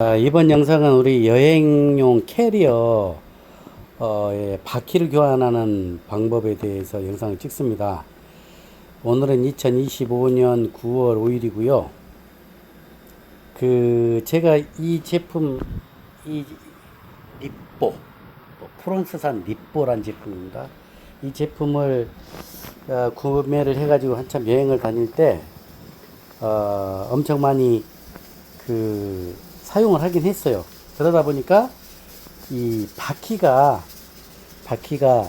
아, 이번 영상은 우리 여행용 캐리어 어, 예, 바퀴를 교환하는 방법에 대해서 영상을 찍습니다. 오늘은 2025년 9월 5일이고요. 그 제가 이 제품 이 니뽀 뭐 프랑스산 니뽀란 제품입니다. 이 제품을 어, 구매를 해가지고 한참 여행을 다닐 때 어, 엄청 많이 그 사용을 하긴 했어요. 그러다 보니까 이 바퀴가 바퀴가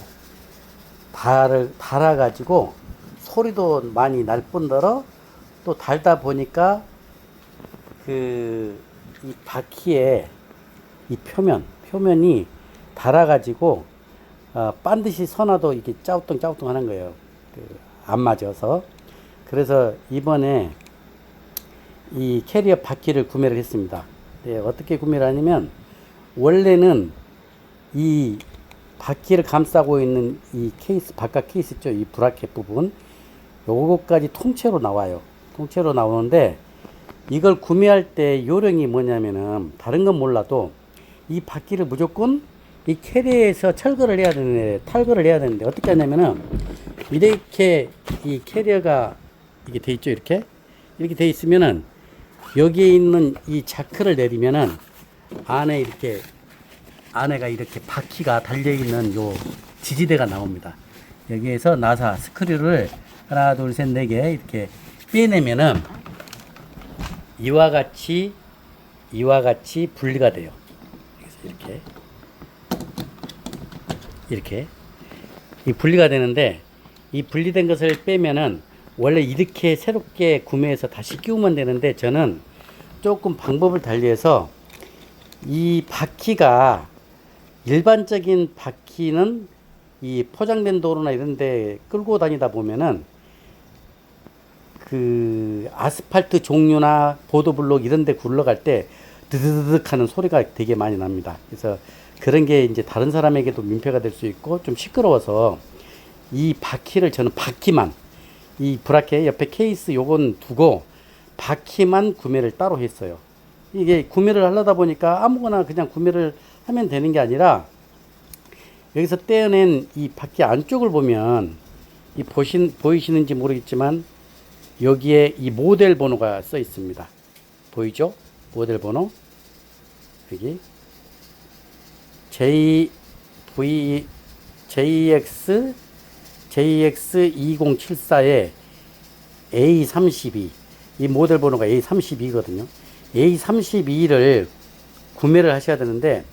달을 달아 가지고 소리도 많이 날 뿐더러 또 달다 보니까 그 이 바퀴의 이 표면 표면이 달아 가지고 어, 반드시 선화도 이렇게 짜우뚱 짜우뚱 하는 거예요. 그, 안 맞아서 그래서 이번에 이 캐리어 바퀴를 구매를 했습니다. 네, 어떻게 구매를 하냐면 원래는 이 바퀴를 감싸고 있는 이 케이스 바깥 케이스 있죠? 이 브라켓 부분. 요거까지 통째로 나와요. 통째로 나오는데 이걸 구매할 때 요령이 뭐냐면은 다른 건 몰라도 이 바퀴를 무조건 이 캐리어에서 철거를 해야 되는데 탈거를 해야 되는데 어떻게 하냐면은 이렇게 이 캐리어가 이게 돼 있죠? 이렇게? 이렇게 돼 있으면은 여기에 있는 이 자크를 내리면은 안에 이렇게 안에가 이렇게 바퀴가 달려 있는 요 지지대가 나옵니다. 여기에서 나사 스크류를 하나 둘 셋 네 개 이렇게 빼내면은 이와 같이 이와 같이 분리가 돼요. 이렇게 이렇게 이 분리가 되는데 이 분리된 것을 빼면은 원래 이렇게 새롭게 구매해서 다시 끼우면 되는데 저는 조금 방법을 달리해서 이 바퀴가 일반적인 바퀴는 이 포장된 도로나 이런 데 끌고 다니다 보면은 그 아스팔트 종류나 보도블록 이런 데 굴러갈 때 드드드득 하는 소리가 되게 많이 납니다. 그래서 그런 게 이제 다른 사람에게도 민폐가 될 수 있고 좀 시끄러워서 이 바퀴를 저는 바퀴만 이 브라켓 옆에 케이스 요건 두고 바퀴만 구매를 따로 했어요. 이게 구매를 하려다 보니까 아무거나 그냥 구매를 하면 되는 게 아니라 여기서 떼어낸 이 바퀴 안쪽을 보면 이 보신 보이시는지 모르겠지만 여기에 이 모델 번호가 써 있습니다. 보이죠? 모델 번호 여기 J V JX JX2074에 A32 이 모델 번호가 A32거든요. A32를 구매를 하셔야 되는데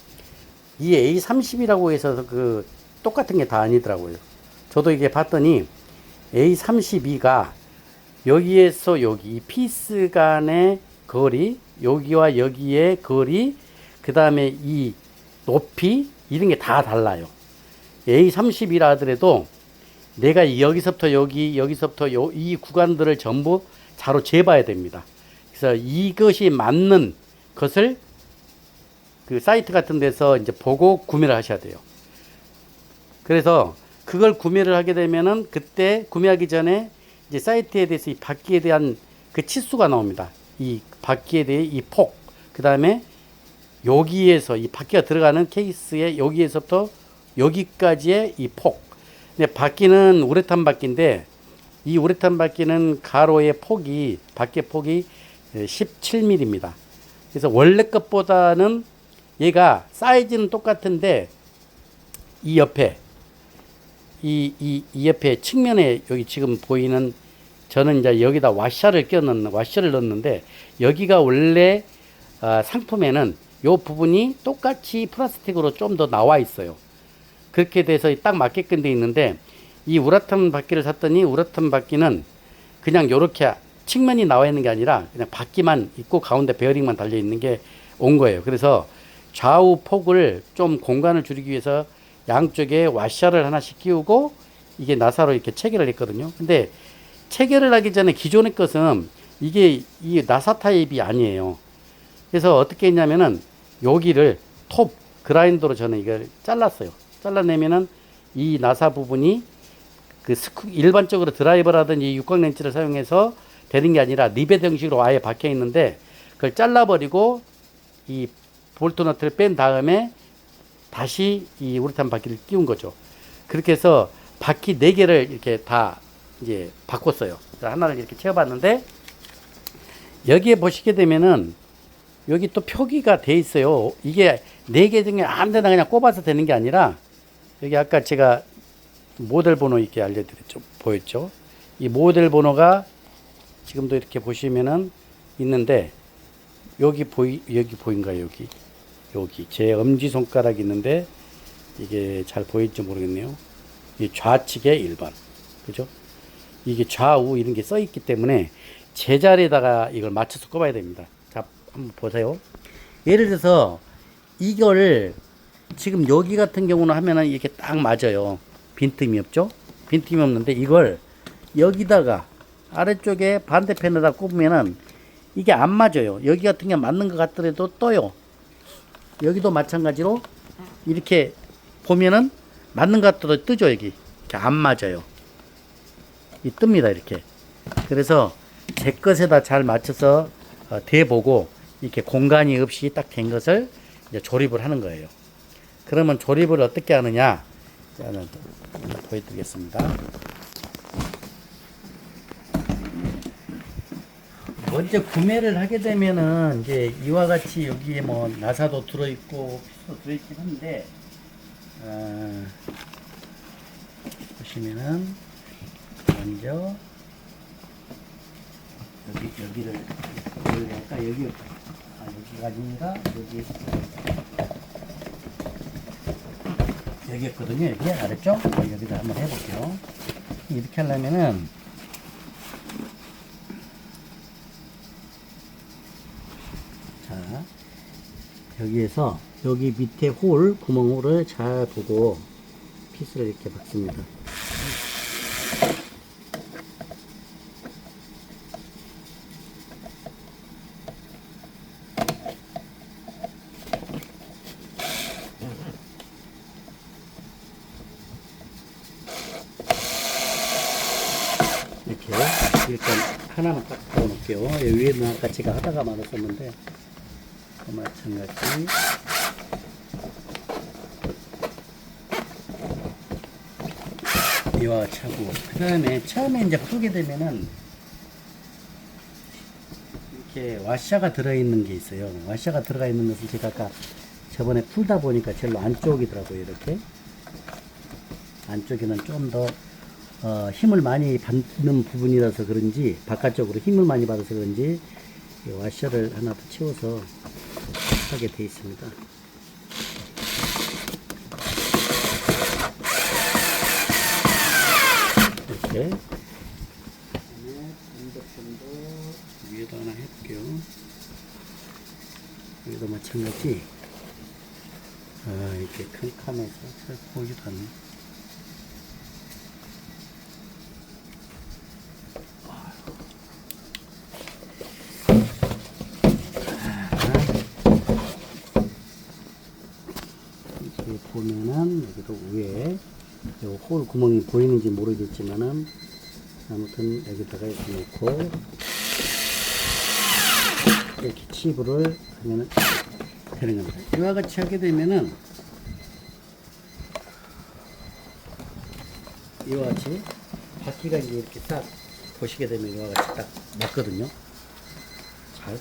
이 A30이라고 해서 그 똑같은 게 다 아니더라고요. 저도 이게 봤더니 A32가 여기에서 여기 이 피스 간의 거리, 여기와 여기의 거리, 그 다음에 이 높이 이런 게 다 달라요. A30이라 하더라도 내가 여기서부터 여기, 여기서부터 요, 이 구간들을 전부 자로 재봐야 됩니다. 그래서 이것이 맞는 것을 그 사이트 같은 데서 이제 보고 구매를 하셔야 돼요. 그래서 그걸 구매를 하게 되면은 그때 구매하기 전에 이제 사이트에 대해서 이 바퀴에 대한 그 치수가 나옵니다. 이 바퀴에 대해 이 폭, 그 다음에 여기에서 이 바퀴가 들어가는 케이스에 여기에서부터 여기까지의 이 폭. 근데 바퀴는 우레탄 바퀴인데 이 우레탄 바퀴는 가로의 폭이 바퀴 폭이 17mm입니다. 그래서 원래 것보다는 얘가 사이즈는 똑같은데 이 옆에 이, 이, 이 옆에 측면에 여기 지금 보이는 저는 이제 여기다 와샤를 껴 넣는 와샤를 넣는데 여기가 원래 어, 상품에는 요 부분이 똑같이 플라스틱으로 좀 더 나와 있어요. 그렇게 돼서 딱 맞게끔 돼 있는데 이 우라탄 바퀴를 샀더니 우라탄 바퀴는 그냥 요렇게 측면이 나와 있는 게 아니라 그냥 바퀴만 있고 가운데 베어링만 달려 있는 게 온 거예요. 그래서 좌우 폭을 좀 공간을 줄이기 위해서 양쪽에 와샤를 하나씩 끼우고 이게 나사로 이렇게 체결을 했거든요. 근데 체결을 하기 전에 기존의 것은 이게 이 나사 타입이 아니에요. 그래서 어떻게 했냐면은 여기를 톱 그라인더로 저는 이걸 잘랐어요. 잘라내면은 이 나사 부분이 그 스크 일반적으로 드라이버라든지 육각 렌치를 사용해서 되는 게 아니라 리벳 형식으로 아예 박혀 있는데 그걸 잘라버리고 이 볼트 너트를 뺀 다음에 다시 이 우레탄 바퀴를 끼운 거죠. 그렇게 해서 바퀴 네 개를 이렇게 다 이제 바꿨어요. 하나를 이렇게 채워봤는데 여기에 보시게 되면은 여기 또 표기가 돼 있어요. 이게 네 개 중에 아무데나 그냥 꼽아서 되는 게 아니라 여기 아까 제가 모델 번호 이렇게 알려드렸죠. 보였죠? 이 모델 번호가 지금도 이렇게 보시면은 있는데 여기 보이 여기 보인가요? 여기 여기 제 엄지 손가락 있는데 이게 잘 보일지 모르겠네요. 이 좌측에 1번 그죠? 이게 좌우 이런 게 써 있기 때문에 제자리에다가 이걸 맞춰서 꼽아야 됩니다. 자, 한번 보세요. 예를 들어서 이걸 지금 여기 같은 경우는 하면은 이렇게 딱 맞아요. 빈틈이 없죠? 빈틈이 없는데 이걸 여기다가 아래쪽에 반대편에다 꼽으면은 이게 안 맞아요. 여기 같은 게 맞는 것 같더라도 떠요. 여기도 마찬가지로 이렇게 보면은 맞는 것 같더라도 뜨죠, 여기. 안 맞아요. 이 뜹니다, 이렇게. 그래서 제 것에다 잘 맞춰서 어, 대보고 이렇게 공간이 없이 딱 된 것을 조립을 하는 거예요. 그러면 조립을 어떻게 하느냐? 저는 보여드리겠습니다. 먼저 구매를 하게 되면은 이제 이와 같이 여기에 뭐 나사도 들어있고 피스도 들어있긴 한데 아, 보시면은 먼저 여기 여기를 여기 아까 여기 아 여기가 아니라 여기 여기였거든요. 여기 알았죠? 여기다 한번 해볼게요. 이렇게 하려면은 자 여기에서 여기 밑에 홀 구멍 홀을 잘 보고 피스를 이렇게 박습니다 이렇게 일단 하나만 딱 넣어 놓을게요. 여기 위에는 아까 제가 하다가 말았었는데. 그 마찬가지. 이와 차고. 그 다음에 처음에 이제 풀게 되면은 이렇게 와샤가 들어있는 게 있어요. 와샤가 들어가 있는 것은 제가 아까 저번에 풀다 보니까 제일 안쪽이더라고요 이렇게. 안쪽에는 좀더 어, 힘을 많이 받는 부분이라서 그런지 바깥쪽으로 힘을 많이 받아서 그런지 이 와셔를 하나 더 채워서 하게 돼 있습니다. 이렇게 반대편도 위에다 하나 해볼게요. 여기도 마찬가지. 아 이렇게 캄캄해서 잘 보이지도 않네. 이렇게 보면은 여기도 위에 요홀 구멍이 보이는지 모르겠지만은 아무튼 여기다가 이렇게 놓고 이렇게 칩을 하면은 되는 겁니다. 이와 같이 하게 되면은 이와 같이 바퀴가 이렇게 딱 보시게 되면 이와 같이 딱 맞거든요. 잘.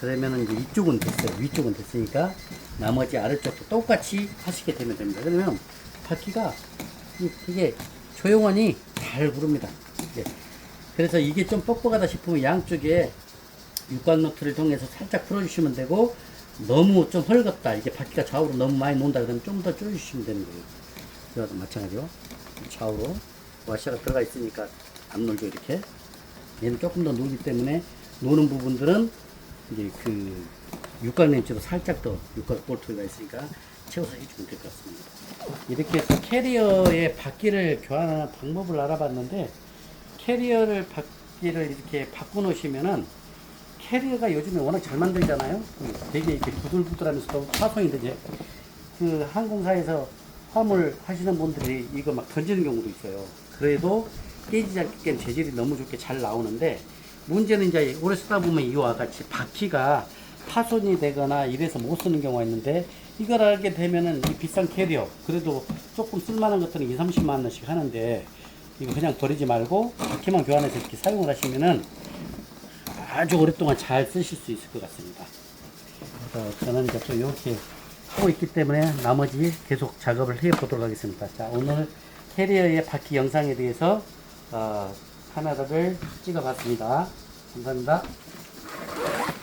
그러면은 이제 이쪽은 됐어요. 위쪽은 됐으니까 나머지 아래쪽도 똑같이 하시게 되면 됩니다. 그러면 바퀴가 이- 이게 조용하니 잘 구릅니다. 예. 그래서 이게 좀 뻑뻑하다 싶으면 양쪽에 육각 노트를 통해서 살짝 풀어주시면 되고 너무 좀 헐겁다 이게 바퀴가 좌우로 너무 많이 논다 그러면 좀더 줄여주시면 되는 거예요. 이거도 마찬가지로 좌우로 와셔가 들어가 있으니까 안 놀죠 이렇게 얘는 조금 더 놀기 때문에 노는 부분들은 이제 그 육각 렌치로 살짝 더 육각 볼트가 있으니까 채워서 해주면 될 것 같습니다. 이렇게 해서 캐리어의 바퀴를 교환하는 방법을 알아봤는데 캐리어를 바퀴를 이렇게 바꿔 놓으시면은 캐리어가 요즘에 워낙 잘 만들잖아요. 되게 이렇게 부들부들하면서도 파손이 되죠. 그 항공사에서 화물 하시는 분들이 이거 막 던지는 경우도 있어요. 그래도 깨지지 않게 재질이 너무 좋게 잘 나오는데 문제는 이제 오래 쓰다 보면 이와 같이 바퀴가 파손이 되거나 이래서 못 쓰는 경우가 있는데 이걸 알게 되면은 이 비싼 캐리어 그래도 조금 쓸만한 것들은 2, 30만 원씩 하는데 이거 그냥 버리지 말고 바퀴만 교환해서 이렇게 사용을 하시면은 아주 오랫동안 잘 쓰실 수 있을 것 같습니다. 그래서 저는 이제 또 이렇게 하고 있기 때문에 나머지 계속 작업을 해 보도록 하겠습니다. 자, 오늘 캐리어의 바퀴 영상에 대해서 어, 하나를 찍어 봤습니다. 감사합니다.